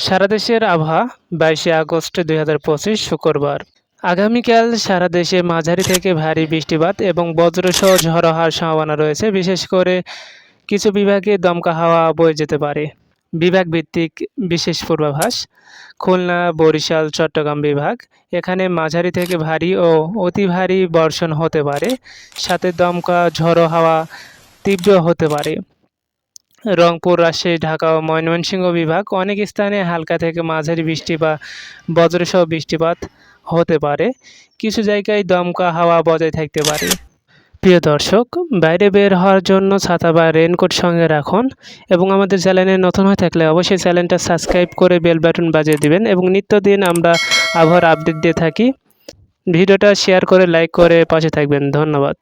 সারা দেশের আবহাওয়া বাইশে আগস্ট দুই হাজার পঁচিশ শুক্রবার। আগামীকাল সারা দেশে মাঝারি থেকে ভারী বৃষ্টিপাত এবং বজ্রসহ ঝড়ো হওয়ার সম্ভাবনা রয়েছে। বিশেষ করে কিছু বিভাগে দমকা হাওয়া বয়ে যেতে পারে। বিভাগ ভিত্তিক বিশেষ পূর্বাভাস, খুলনা, বরিশাল, চট্টগ্রাম বিভাগ, এখানে মাঝারি থেকে ভারী ও অতি ভারী বর্ষণ হতে পারে। সাথে দমকা ঝড়ো হাওয়া তীব্র হতে পারে। রংপুর, রাজশাহী, ঢাকা ও ময়মনসিংহ বিভাগ অনেক স্থানে হালকা থেকে মাঝারি বৃষ্টি বা বজ্রসহ বৃষ্টিপাত হতে পারে। কিছু জায়গায় দমকা হাওয়া বজায় থাকতে পারে। প্রিয় দর্শক, বাইরে বের হওয়ার জন্য ছাতা বা রেনকোট সঙ্গে রাখুন এবং আমাদের চ্যানেলে নতুন হয়ে থাকলে অবশ্যই চ্যানেলটা সাবস্ক্রাইব করে বেল বাটন বাজিয়ে দিবেন এবং নিত্যদিন আমরা আবহাওয়ার আপডেট দিয়ে থাকি। ভিডিওটা শেয়ার করে, লাইক করে পাশে থাকবেন। ধন্যবাদ।